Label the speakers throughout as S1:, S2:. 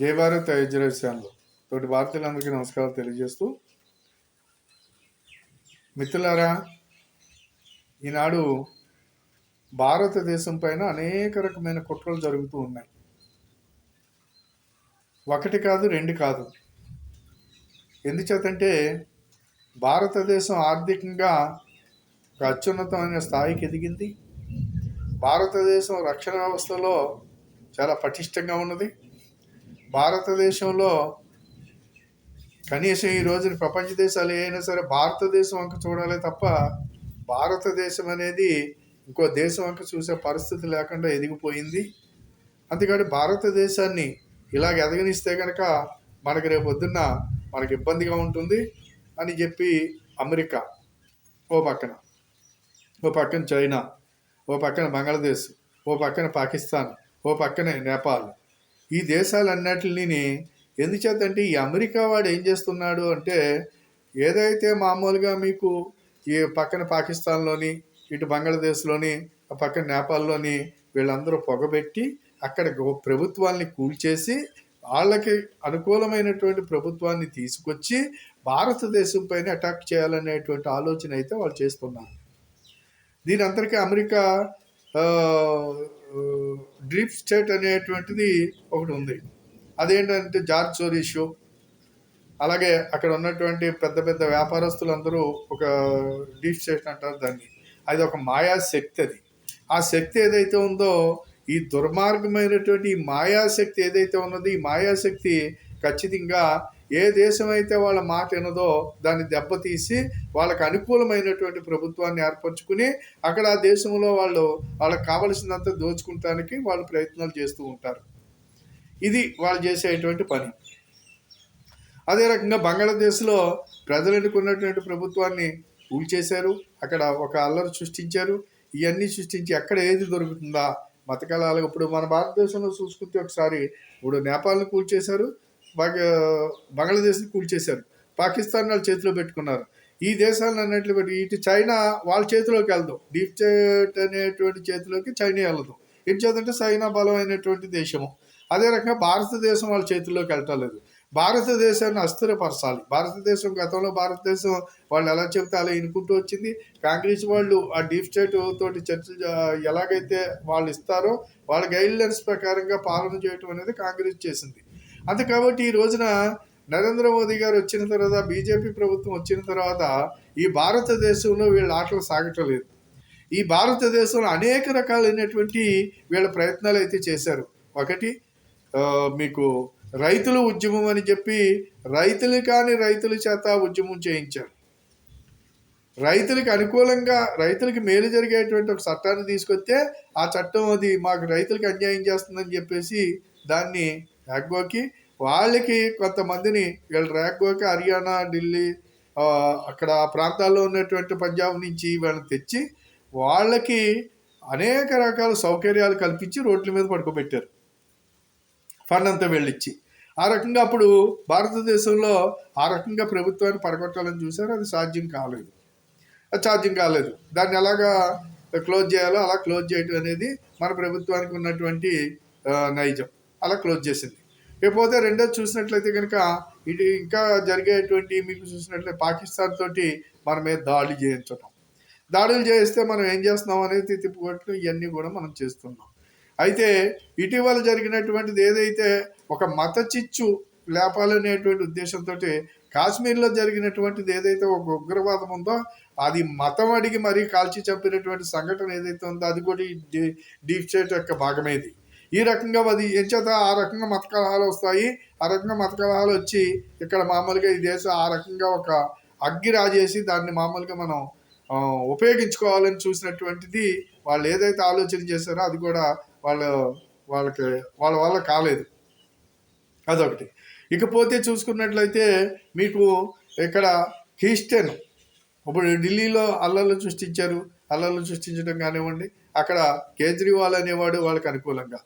S1: జయ Bharat channel. తోటి భారతీయులందరికీ నమస్కారాలు తెలియజేస్తూ మిత్రులారా ఈనాడు భారతదేశం పైన అనేక రకమైన కుట్రలు జరుగుతూ ఉన్నాయి. ఒకటి కాదు రెండు కాదు. ఎందుచేతంటే భారతదేశం ఆర్థికంగా ఒక అత్యున్నతమైన స్థాయికి ఎదిగింది. భారతదేశం రక్షణ వ్యవస్థలో చాలా పటిష్టంగా ఉన్నది. భారతదేశంలో కనీసం ఈ రోజున ప్రపంచ దేశాలు ఏమైనా సరే భారతదేశం వంక చూడాలి తప్ప భారతదేశం అనేది ఇంకో దేశం వంక చూసే పరిస్థితి లేకుండా ఎదిగిపోయింది. అందుకని భారతదేశాన్ని ఇలాగ ఎదగనిస్తే కనుక మనకి రేపు పొద్దున్న మనకి ఇబ్బందిగా ఉంటుంది అని చెప్పి అమెరికా ఓ పక్కన ఓ పక్కన చైనా ఓ పక్కన బంగ్లాదేశ్ ఓ పక్కన పాకిస్తాన్ ఓ పక్కనే నేపాల్ ఈ దేశాలన్నిటిని ఎందుచేతంటే ఈ అమెరికా వాడు ఏం చేస్తున్నాడు అంటే ఏదైతే మామూలుగా మీకు ఈ పక్కన పాకిస్తాన్లోని ఇటు బంగ్లాదేశ్లోని ఆ పక్కన నేపాల్లోని వీళ్ళందరూ పొగబెట్టి అక్కడ ప్రభుత్వాల్ని కూల్చేసి వాళ్ళకి అనుకూలమైనటువంటి ప్రభుత్వాన్ని తీసుకొచ్చి భారతదేశం పైన అటాక్ చేయాలనేటువంటి ఆలోచన అయితే వాళ్ళు చేస్తున్నారు. దీని అందరికీ అమెరికా డ్రీప్ స్టేట్ అనేటువంటిది ఒకటి ఉంది. అదేంటంటే జార్జ్ సోరీస్ షో అలాగే అక్కడ ఉన్నటువంటి పెద్ద పెద్ద వ్యాపారస్తులందరూ ఒక డీప్ స్టేషన్ అంటారు దాన్ని. అది ఒక మాయా శక్తి అది. ఆ శక్తి ఏదైతే ఉందో ఈ దుర్మార్గమైనటువంటి ఈ మాయాశక్తి ఏదైతే ఉన్నదో ఈ మాయాశక్తి ఖచ్చితంగా ఏ దేశం అయితే వాళ్ళ మాట వినదో దాన్ని దెబ్బతీసి వాళ్ళకి అనుకూలమైనటువంటి ప్రభుత్వాన్ని ఏర్పరచుకుని అక్కడ ఆ దేశంలో వాళ్ళు వాళ్ళకి కావలసినంత దోచుకుంటానికి వాళ్ళు ప్రయత్నాలు చేస్తూ ఉంటారు. ఇది వాళ్ళు చేసేటువంటి పని. అదే రకంగా బంగ్లాదేశ్లో ప్రజలు ఉన్నటువంటి ప్రభుత్వాన్ని కూల్చేశారు. అక్కడ ఒక అల్లరి సృష్టించారు. ఇవన్నీ సృష్టించి ఎక్కడ ఏది దొరుకుతుందా? మతకలాలు ఇప్పుడు మన భారతదేశంలో చూసుకుంటే ఒకసారి ఇప్పుడు నేపాల్ని కూల్చేశారు. బంగ్లాదేశ్ని కూల్చేశారు పాకిస్తాన్ వాళ్ళ చేతిలో పెట్టుకున్నారు. ఈ దేశాలను అన్నట్లు పెట్టి ఇటు చైనా వాళ్ళ చేతిలోకి వెళ్దాం. డీప్ స్టేట్ అనేటువంటి చేతిలోకి చైనా వెళ్ళదు ఏం చేద్దంటే చైనా బలమైనటువంటి దేశము. అదే రకంగా భారతదేశం వాళ్ళ చేతుల్లోకి వెళ్ళటలేదు. భారతదేశాన్ని అస్థిరపరచాలి. భారతదేశం గతంలో భారతదేశం వాళ్ళు ఎలా చెబితే అలా ఇనుకుంటూ వచ్చింది. కాంగ్రెస్ వాళ్ళు ఆ డీప్ స్టేట్ తోటి చర్చలు ఎలాగైతే వాళ్ళు ఇస్తారో వాళ్ళ గైడ్లైన్స్ ప్రకారంగా పాలన చేయటం అనేది కాంగ్రెస్ చేసింది. అంతే కాబట్టి ఈ రోజున నరేంద్ర మోదీ గారు వచ్చిన తర్వాత బీజేపీ ప్రభుత్వం వచ్చిన తర్వాత ఈ భారతదేశంలో వీళ్ళ ఆటలు సాగటలేదు ఈ భారతదేశంలో అనేక రకాలైనటువంటి వీళ్ళ ప్రయత్నాలు అయితే చేశారు. ఒకటి మీకు రైతుల ఉద్యమం అని చెప్పి రైతులు కాని రైతుల చేత ఉద్యమం చేయించారు. రైతులకు అనుకూలంగా రైతులకి మేలు జరిగేటువంటి ఒక చట్టాన్ని తీసుకొస్తే ఆ చట్టం అది మాకు రైతులకు అన్యాయం చేస్తుందని చెప్పేసి దాన్ని ర్యాగ్వాకి వాళ్ళకి కొంతమందిని వీళ్ళు ర్యాగ్వాకి హర్యానా ఢిల్లీ అక్కడ ఆ ప్రాంతాల్లో ఉన్నటువంటి పంజాబ్ నుంచి వీళ్ళని తెచ్చి వాళ్ళకి అనేక రకాల సౌకర్యాలు కల్పించి రోడ్ల మీద పడుకోబెట్టారు. ఫండ్ అంతా వెళ్ళిచ్చి. ఆ రకంగా అప్పుడు భారతదేశంలో ఆ రకంగా ప్రభుత్వాన్ని పడగొట్టాలని చూశారు. అది సాధ్యం కాలేదు. అది సాధ్యం కాలేదు. దాన్ని ఎలాగా క్లోజ్ చేయాలో అలా క్లోజ్ చేయడం అనేది మన ప్రభుత్వానికి ఉన్నటువంటి నైజం. అలా క్లోజ్ చేసింది. ఇకపోతే రెండోది చూసినట్లయితే కనుక ఇది ఇంకా జరిగేటువంటి మీకు చూసినట్లయితే పాకిస్తాన్ తోటి మన మీద దాడి చేయించటం దాడులు చేస్తే మనం ఏం చేస్తున్నాం అనేది తిప్పుకోవట్లు ఇవన్నీ కూడా మనం చేస్తున్నాం. అయితే ఇటీవల జరిగినటువంటిది ఏదైతే ఒక మత చిచ్చు లేపాలనేటువంటి ఉద్దేశంతో కాశ్మీర్లో జరిగినటువంటిది ఏదైతే ఒక ఉగ్రవాదం ఉందో అది మతం అడిగి మరీ కాల్చి చంపినటువంటి సంఘటన ఏదైతే ఉందో అది కూడా డీ- డీప్ స్టేట్ యొక్క భాగమేది. ఈ రకంగా అది ఎంచేత ఆ రకంగా మత కలహాలు వస్తాయి. ఆ రకంగా మత కలహాలు వచ్చి ఇక్కడ మామూలుగా ఈ దేశం ఆ రకంగా ఒక అగ్గి రాజేసి దాన్ని మామూలుగా మనం ఉపయోగించుకోవాలని చూసినటువంటిది వాళ్ళు ఏదైతే ఆలోచన చేశారో అది కూడా వాళ్ళ వాళ్ళకి వాళ్ళ వల్ల కాలేదు. అదొకటి. ఇకపోతే చూసుకున్నట్లయితే మీకు ఇక్కడ క్రిస్టియన్ ఇప్పుడు ఢిల్లీలో అల్లర్లు సృష్టించారు. అల్లర్లు సృష్టించడం కానివ్వండి అక్కడ కేజ్రీవాల్ అనేవాడు వాళ్ళకి అనుకూలంగా.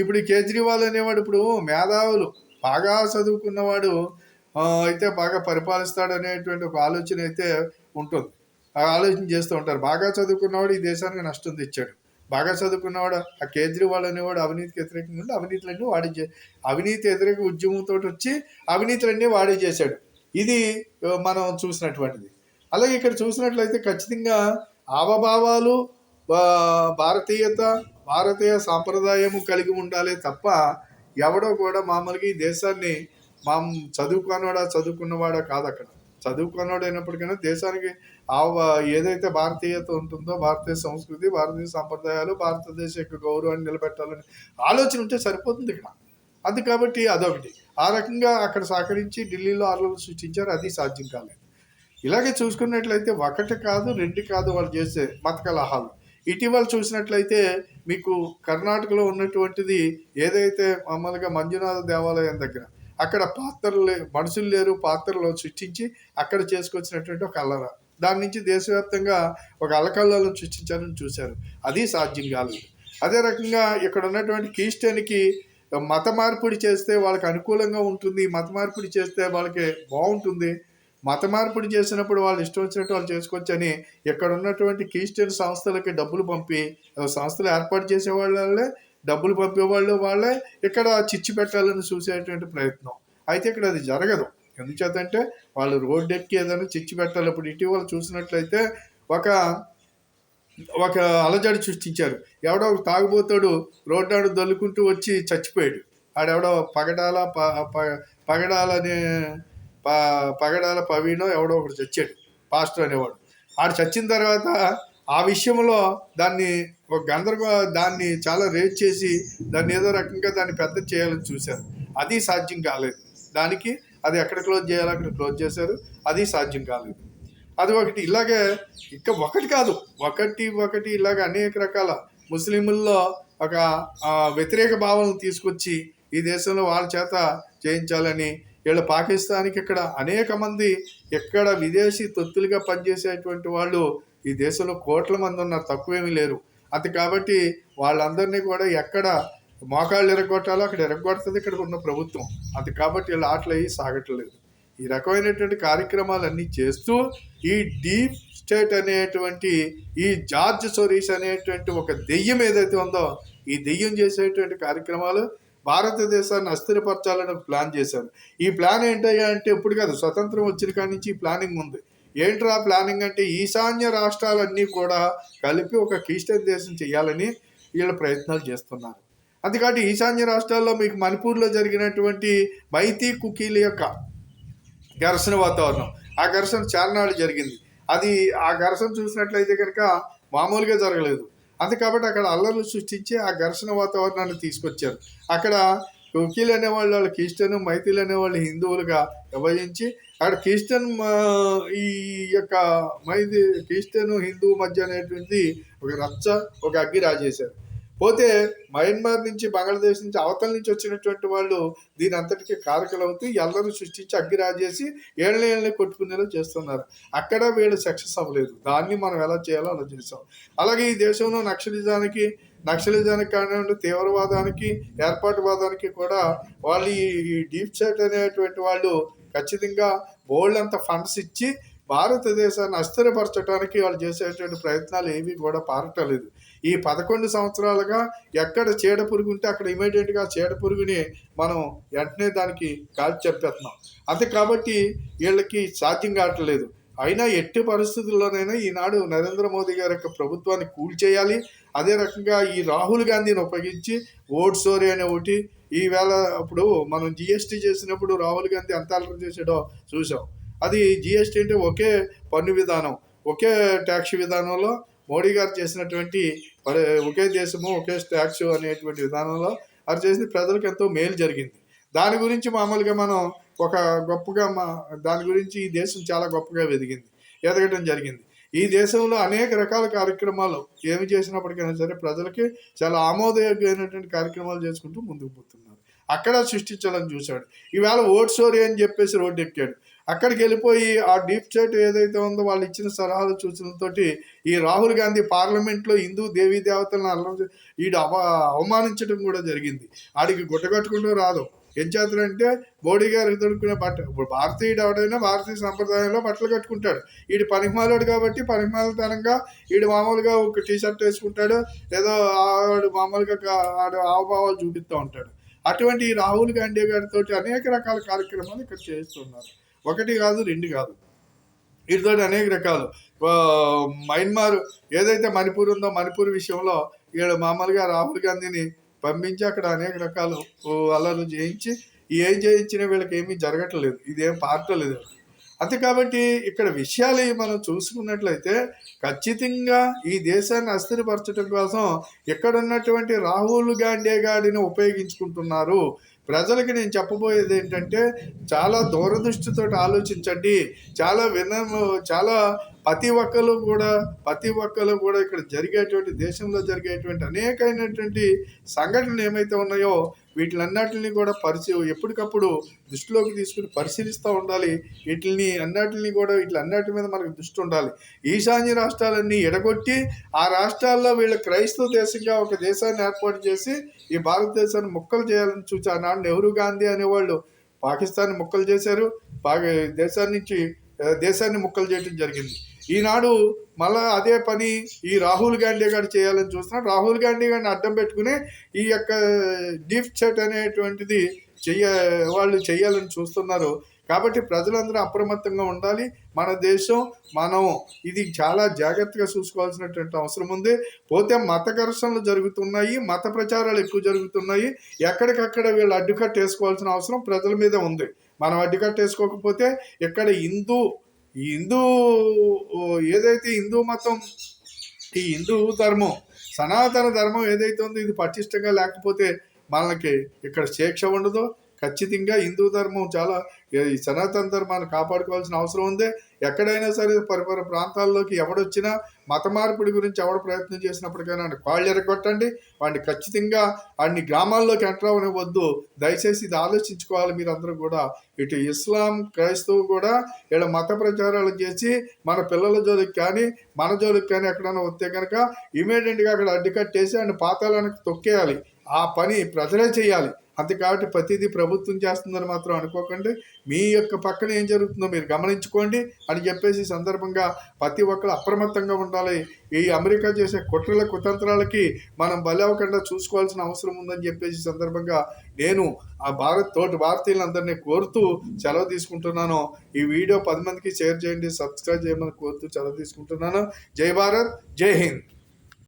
S1: ఇప్పుడు కేజ్రీవాల్ అనేవాడు ఇప్పుడు మేధావులు బాగా చదువుకున్నవాడు అయితే బాగా పరిపాలిస్తాడు అనేటువంటి ఒక ఆలోచన అయితే ఉంటుంది. ఆ ఆలోచన చేస్తూ ఉంటారు. బాగా చదువుకున్నవాడు ఈ దేశానికి నష్టం తెచ్చాడు. బాగా చదువుకున్నవాడు ఆ కేజ్రీవాల్ అనేవాడు అవినీతికి వ్యతిరేకంగా ఉండి అవినీతులన్నీ వాడి అవినీతి వ్యతిరేక ఉద్యమంతో వచ్చి అవినీతులన్నీ వాడే చేశాడు. ఇది మనం చూసినటువంటిది. అలాగే ఇక్కడ చూసినట్లయితే ఖచ్చితంగా ఆవభావాలు భారతీయత భారతీయ సాంప్రదాయము కలిగి ఉండాలి తప్ప ఎవడో కూడా మామూలుగా ఈ దేశాన్ని మా చదువుకున్నవాడా చదువుకున్నవాడా కాదు అక్కడ. చదువుకున్నవాడు అయినప్పటికైనా దేశానికి ఆ ఏదైతే భారతీయత ఉంటుందో భారతీయ సంస్కృతి భారతీయ సాంప్రదాయాలు భారతదేశ యొక్క గౌరవాన్ని నిలబెట్టాలని ఆలోచన ఉంటే సరిపోతుంది ఇక్కడ. అది కాబట్టి అదొకటి. ఆ రకంగా అక్కడ సహకరించి ఢిల్లీలో ఆలోచన సృష్టించారు అది సాధ్యం కాలేదు. ఇలాగే చూసుకున్నట్లయితే ఒకటి కాదు రెండు కాదు వాళ్ళు చేసే మత కలహాలు ఇటీవల చూసినట్లయితే మీకు కర్ణాటకలో ఉన్నటువంటిది ఏదైతే మామూలుగా మంజునాథ దేవాలయం దగ్గర అక్కడ పాత్రలు మనుషులు లేరు పాత్రలు సృష్టించి అక్కడ చేసుకొచ్చినటువంటి ఒక అల్లర. దాని నుంచి దేశవ్యాప్తంగా ఒక అలకల్లను సృష్టించాలని చూశారు. అది సాధ్యం కాలేదు. అదే రకంగా ఇక్కడ ఉన్నటువంటి క్రిస్టియన్కి మత మార్పిడి చేస్తే వాళ్ళకి అనుకూలంగా ఉంటుంది మత మార్పిడి చేస్తే వాళ్ళకి బాగుంటుంది మత మార్పిడి చేసినప్పుడు వాళ్ళు ఇష్టం వచ్చినట్టు వాళ్ళు చేసుకోవచ్చని ఇక్కడ ఉన్నటువంటి క్రిస్టియన్ సంస్థలకి డబ్బులు పంపి ఆ సంస్థలు ఏర్పాటు చేసే వాళ్ళే డబ్బులు పంపేవాళ్ళు వాళ్ళే ఇక్కడ చిచ్చు పెట్టాలని చూసేటువంటి ప్రయత్నం. అయితే ఇక్కడ అది జరగదు. ఎందుచేతంటే వాళ్ళు రోడ్డు ఎక్కి ఏదైనా చిచ్చు పెట్టాలి ఇప్పుడు ఇటీవల చూసినట్లయితే ఒక ఒక అలజడి సృష్టించారు. ఎవడో ఒక తాగుబోతాడు రోడ్డు దొల్లుకుంటూ వచ్చి చచ్చిపోయాడు. ఆడెవడో పగడాల ప- ప- పగడాలనే ప పగడాల పవీనో ఎవడో ఒకడు చచ్చాడు పాస్టర్ అనేవాడు. ఆడు చచ్చిన తర్వాత ఆ విషయంలో దాన్ని ఒక గందరగో దాన్ని చాలా రేట్ చేసి దాన్ని ఏదో రకంగా దాన్ని పెద్ద చేయాలని చూశారు. అది సాధ్యం కాలేదు. దానికి అది ఎక్కడ క్లోజ్ చేయాలో అక్కడ క్లోజ్ చేశారు. అది సాధ్యం కాలేదు. అది ఒకటి ఇలాగే ఇంకా ఒకటి కాదు. ఒకటి ఒకటి ఇలాగ అనేక రకాల ముస్లింల్లో ఒక వ్యతిరేక భావనలు తీసుకొచ్చి ఈ దేశంలో వాళ్ళ చేత చేయించాలని వీళ్ళు పాకిస్తాన్కి ఇక్కడ అనేక మంది ఎక్కడ విదేశీ తొత్తులుగా పనిచేసేటువంటి వాళ్ళు ఈ దేశంలో కోట్ల మంది ఉన్నారు తక్కువేమీ లేరు. అది కాబట్టి వాళ్ళందరినీ కూడా ఎక్కడ మోకాళ్ళు ఎరగొట్టాలో అక్కడ ఎరగొడుతుంది ఇక్కడ ఉన్న ప్రభుత్వం. అది కాబట్టి వీళ్ళు ఆటలు అయ్యి సాగట్లేదు. ఈ రకమైనటువంటి కార్యక్రమాలన్నీ చేస్తూ ఈ డీప్ స్టేట్ అనేటువంటి ఈ జార్జ్ సోరీస్ అనేటువంటి ఒక దెయ్యం ఏదైతే ఉందో ఈ దెయ్యం చేసేటువంటి కార్యక్రమాలు భారతదేశాన్ని అస్థిరపరచాలని ప్లాన్ చేశారు. ఈ ప్లాన్ ఏంటయ్యా అంటే ఇప్పుడు కాదు స్వతంత్రం వచ్చిన కాడి నుంచి ఈ ప్లానింగ్ ఉంది. ఏంట్రా ప్లానింగ్ అంటే ఈశాన్య రాష్ట్రాలన్నీ కూడా కలిపి ఒక క్రిస్టియన్ దేశం చేయాలని వీళ్ళ ప్రయత్నాలు చేస్తున్నారు. అందుకని ఈశాన్య రాష్ట్రాల్లో మీకు మణిపూర్లో జరిగినటువంటి మైతీ కుకీల యొక్క ఘర్షణ వాతావరణం. ఆ ఘర్షణ చార్నాడు జరిగింది. అది ఆ ఘర్షణ చూసినట్లయితే కనుక మామూలుగా జరగలేదు. అంతే కాబట్టి అక్కడ అల్లర్లు సృష్టించి ఆ ఘర్షణ వాతావరణాన్ని తీసుకొచ్చారు. అక్కడ కుకీలు అనేవాళ్ళు వాళ్ళు క్రిస్టియన్ మైతీలు అనేవాళ్ళు హిందువులుగా విభజించి అక్కడ క్రిస్టియన్ ఈ యొక్క మైది క్రిస్టియన్ హిందువు మధ్య అనేటువంటి ఒక రచ్చ ఒక అగ్గి రాజేశారు. పోతే మయన్మార్ నుంచి బంగ్లాదేశ్ నుంచి అవతల నుంచి వచ్చినటువంటి వాళ్ళు దీని అంతటికీ కారకులవుతూ ఎల్లరూ సృష్టించి అగ్గిరాజేసి ఏళ్ళని ఏళ్ళని కొట్టుకునేలా చేస్తున్నారు. అక్కడ వీళ్ళు సక్సెస్ అవ్వలేదు. దాన్ని మనం ఎలా చేయాలో అలా చేసాం అలాగే ఈ దేశంలో నక్సలిజానికి నక్సలిజానికి కానివ్వండి తీవ్రవాదానికి ఏర్పాటువాదానికి కూడా వాళ్ళు ఈ డీప్ సెట్ అనేటువంటి వాళ్ళు ఖచ్చితంగా బోల్డ్ అంత ఫండ్స్ ఇచ్చి భారతదేశాన్ని అస్థిరపరచడానికి వాళ్ళు చేసేటువంటి ప్రయత్నాలు ఏవి కూడా పారటలేదు. ఈ పదకొండు సంవత్సరాలుగా ఎక్కడ చీడ పురుగు ఉంటే అక్కడ ఇమీడియట్గా చీడ పురుగుని మనం వెంటనే దానికి కాల్చి చెప్పేస్తున్నాం అంతే కాబట్టి వీళ్ళకి సాధ్యం కావట్లేదు. అయినా ఎట్టి పరిస్థితుల్లోనైనా ఈనాడు నరేంద్ర మోదీ గారి యొక్క ప్రభుత్వాన్ని కూల్చేయాలి అదే రకంగా ఈ రాహుల్ గాంధీని ఉపయోగించి ఓట్ సోరీ అనే ఒకటి ఈవేళ అప్పుడు మనం జిఎస్టీ చేసినప్పుడు రాహుల్ గాంధీ ఎంత అలరం చేసాడో చూసాం అది జిఎస్టీ అంటే ఒకే పన్ను విధానం ఒకే ట్యాక్స్ విధానంలో మోడీ గారు చేసినటువంటి ఒకే దేశము ఒకే ట్యాక్స్ అనేటువంటి విధానంలో అది చేసి ప్రజలకు ఎంతో మేలు జరిగింది. దాని గురించి మామూలుగా మనం ఒక గొప్పగా మా దాని గురించి ఈ దేశం చాలా గొప్పగా ఎదిగింది ఎదగడం జరిగింది. ఈ దేశంలో అనేక రకాల కార్యక్రమాలు ఏమి చేసినప్పటికైనా సరే ప్రజలకి చాలా ఆమోదయోగ్యమైనటువంటి కార్యక్రమాలు చేసుకుంటూ ముందుకు పోతున్నారు. అక్కడ సృష్టించాలని చూశాడు. ఈవేళ ఓట్ సోరీ అని చెప్పేసి రోడ్డు ఎక్కాడు అక్కడికి వెళ్ళిపోయి ఆ డీప్ స్టేట్ ఏదైతే ఉందో వాళ్ళు ఇచ్చిన సలహాలు సూచనలతోటి ఈ రాహుల్ గాంధీ పార్లమెంట్లో హిందూ దేవీ దేవతలను అల్లం వీడు అవ అవమానించడం కూడా జరిగింది. ఆడికి గుట్టగట్టుకుంటూ రాదు. ఏం చేస్తారంటే మోడీ గారు ఎదుర్కొనే బట్ట ఇప్పుడు భారతీయుడు ఎవడైనా భారతీయ సంప్రదాయంలో బట్టలు కట్టుకుంటాడు. వీడు పనికిమాలాడు కాబట్టి పనికిమాలతనంగా వీడు మామూలుగా ఒక టీ షర్ట్ వేసుకుంటాడు. ఏదో ఆడు మామూలుగా ఆడు హావభావాలు చూపిస్తూ ఉంటాడు. అటువంటి రాహుల్ గాంధీ గారితో అనేక రకాల కార్యక్రమాలు ఇక్కడ చేస్తున్నారు. ఒకటి కాదు రెండు కాదు. వీటితో అనేక రకాలు. ఆ, మయన్మార్ ఏదైతే మణిపూర్ ఉందో మణిపూర్ విషయంలో వీళ్ళు మామూలుగా రాహుల్ గాంధీని పంపించి అక్కడ అనేక రకాలు అల్లర్లు చేయించి ఏం చేయించినా వీళ్ళకి ఏమీ జరగట్లేదు. ఇదేం పారటలేదు అంతే కాబట్టి ఇక్కడ విషయాలు మనం చూసుకున్నట్లయితే ఖచ్చితంగా ఈ దేశాన్ని అస్థిరపరచడం కోసం ఇక్కడ ఉన్నటువంటి రాహుల్ గాంధీ గాడిని ఉపయోగించుకుంటున్నారు. ప్రజలకి నేను చెప్పబోయేది ఏంటంటే చాలా దూరదృష్టితో ఆలోచించండి. చాలా వినము చాలా ప్రతి ఒక్కరు కూడా ప్రతి ఒక్కరు కూడా ఇక్కడ జరిగేటువంటి దేశంలో జరిగేటువంటి అనేకమైనటువంటి సంఘటనలు ఏమైతే ఉన్నాయో వీటిలన్నిటిని కూడా పరిశీ ఎప్పటికప్పుడు దృష్టిలోకి తీసుకుని పరిశీలిస్తూ ఉండాలి. వీటిని అన్నిటిని కూడా వీటిలన్నిటి మీద మనకు దృష్టి ఉండాలి. ఈశాన్య రాష్ట్రాలన్నీ ఎడగొట్టి ఆ రాష్ట్రాల్లో వీళ్ళ క్రైస్తవ దేశంగా ఒక దేశాన్ని ఏర్పాటు చేసి ఈ భారతదేశాన్ని ముక్కలు చేయాలని చూసి ఆనాడు నెహ్రూ గాంధీ అనేవాళ్ళు పాకిస్తాన్ ముక్కలు చేశారు. పాకి దేశాన్ని నుంచి దేశాన్ని ముక్కలు చేయడం జరిగింది. ఈనాడు మళ్ళా అదే పని ఈ రాహుల్ గాంధీ గారు చేయాలని చూస్తున్నాడు. రాహుల్ గాంధీ గారిని అడ్డం పెట్టుకుని ఈ యొక్క డీప్ సెట్ అనేటువంటిది చెయ్య వాళ్ళు చేయాలని చూస్తున్నారు. కాబట్టి ప్రజలందరూ అప్రమత్తంగా ఉండాలి. మన దేశం మనం ఇది చాలా జాగ్రత్తగా చూసుకోవాల్సినటువంటి అవసరం ఉంది. పోతే మత ఘర్షణలు జరుగుతున్నాయి మత ప్రచారాలు ఎక్కువ జరుగుతున్నాయి. ఎక్కడికక్కడ వీళ్ళు అడ్డుకట్ట వేసుకోవాల్సిన అవసరం ప్రజల మీద ఉంది. మనం అడ్డుకట్ట వేసుకోకపోతే ఇక్కడ హిందూ ఈ హిందూ ఏదైతే హిందూ మతం ఈ హిందూ ధర్మం సనాతన ధర్మం ఏదైతే ఉందో ఇది పటిష్టంగా లేకపోతే మనకి ఇక్కడ శిక్ష ఉండదు. ఖచ్చితంగా హిందూ ధర్మం చాలా ఈ సనాతన ధర్మాన్ని కాపాడుకోవాల్సిన అవసరం ఉంది. ఎక్కడైనా సరే పరిపర ప్రాంతాల్లోకి ఎవడొచ్చినా మత మార్పిడి గురించి ఎవడ ప్రయత్నం చేసినప్పటికైనా కాళ్ళు ఎరగొట్టండి. వాడిని ఖచ్చితంగా వాడిని గ్రామాల్లోకి ఎంటర్ వద్దు దయచేసి ఇది ఆలోచించుకోవాలి మీరందరూ కూడా. ఇటు ఇస్లాం క్రైస్తవు కూడా ఇలా మత ప్రచారాలు చేసి మన పిల్లల జోలికి కానీ మన జోలికి కానీ ఎక్కడైనా వస్తే కనుక ఇమీడియట్గా అక్కడ అడ్డుకట్టేసి ఆయన పాతాళానికి తొక్కేయాలి. ఆ పని ప్రజలే చేయాలి. అంతే కాబట్టి ప్రతిదీ ప్రభుత్వం చేస్తుందని మాత్రం అనుకోకండి. మీ యొక్క పక్కన ఏం జరుగుతుందో మీరు గమనించుకోండి అని చెప్పేసి సందర్భంగా ప్రతి ఒక్కరు అప్రమత్తంగా ఉండాలి. ఈ అమెరికా చేసే కుట్రల కుతంత్రాలకి మనం బలవకుండా అవ్వకుండా చూసుకోవాల్సిన అవసరం ఉందని చెప్పేసి సందర్భంగా నేను ఆ భారత్ తోటి భారతీయులందరినీ కోరుతూ సెలవు తీసుకుంటున్నాను. ఈ వీడియో పది మందికి షేర్ చేయండి సబ్స్క్రైబ్ చేయమని కోరుతూ సెలవు తీసుకుంటున్నాను. జై భారత్ జై హింద్.